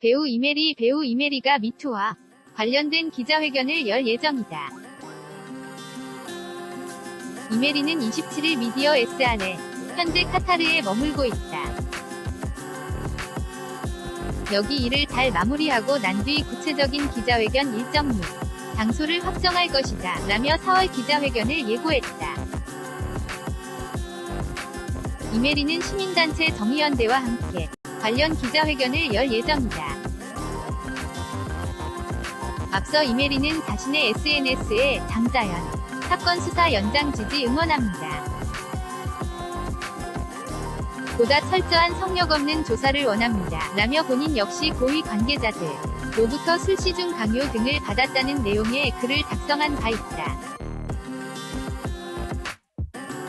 배우 이메리 배우 이메리가 미투와 관련된 기자회견을 열 예정이다. 이메리는 27일 미디어 SR에 현재 카타르에 머물고 있다. 여기 일을 잘 마무리하고 난 뒤 구체적인 기자회견 일정 및 장소를 확정할 것이다. 라며 4월 기자회견을 예고했다. 이메리는 시민단체 정의연대와 함께 관련 기자회견을 열 예정이다. 앞서 이메리는 자신의 SNS에 장자연 사건 수사 연장 지지 응원합니다. 보다 철저한 성역 없는 조사를 원합니다. 라며 본인 역시 고위 관계자들 로부터 술시중 강요 등을 받았다는 내용의 글을 작성한 바 있다.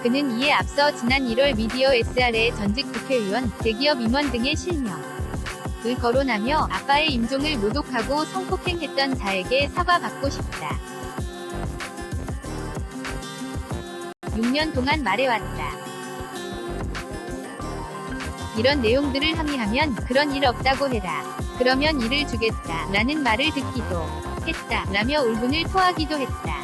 그는 이에 앞서 지난 1월 미디어 SR의 전직 국회의원, 대기업 임원 등의 실명을 거론하며 아빠의 임종을 모독하고 성폭행했던 자에게 사과받고 싶다. 6년 동안 말해왔다. 이런 내용들을 항의하면 그런 일 없다고 해라. 그러면 일을 주겠다. 라는 말을 듣기도 했다. 라며 울분을 토하기도 했다.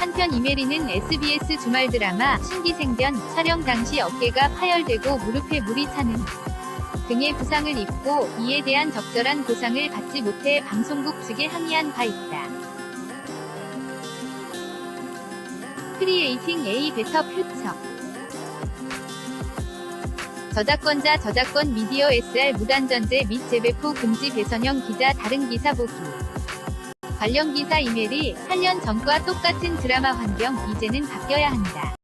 한편 이메리는 SBS 주말 드라마 신기생변 촬영 당시 어깨가 파열되고 무릎에 물이 차는 등의 부상을 입고 이에 대한 적절한 보상을 받지 못해 방송국 측에 항의한 바 있다. 크리에이팅 A 베터 퓨처 저작권자 저작권 미디어 SR 무단전제 및 재배포 금지 배선형 기자 다른 기사 보기 관련 기사 이메일이 8년 전과 똑같은 드라마 환경 이제는 바뀌어야 한다.